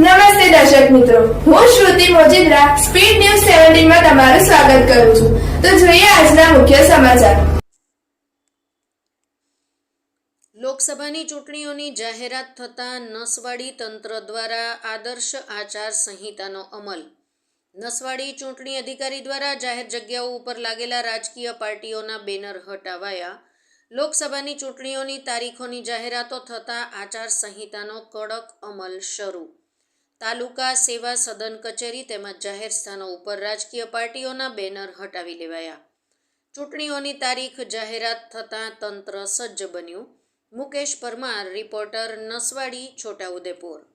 નમસ્તે દર્શક મિત્રો. હું શ્રુતિ મોજીદ્રા, સ્પીડ ન્યૂઝ સેવન્ટીનમાં તમારું સ્વાગત કરું છું. તો જોઈએ આજના મુખ્ય સમાચાર. લોકસભાની ચૂંટણીઓની જાહેરાત થતાં નસવાડી તંત્ર દ્વારા આદર્શ આચાર સંહિતાનો અમલ. નસવાડી ચૂંટણી અધિકારી દ્વારા જાહેર જગ્યાઓ ઉપર લાગેલા રાજકીય પાર્ટીઓના બેનર હટાવાયા. લોકસભાની ચૂંટણીઓની તારીખોની જાહેરાતો થતાં આચાર સંહિતાનો કડક અમલ શરૂ. તાલુકા સેવા સદન કચેરી તેમજ જાહેર સ્થાનો ઉપર રાજકીય પાર્ટીઓના બેનર હટાવી લેવાયા. ચૂંટણીઓની તારીખ જાહેરાત થતાં તંત્ર સજ્જ બન્યું. મુકેશ પરમાર, રિપોર્ટર નસવાડી, છોટાઉદેપુર.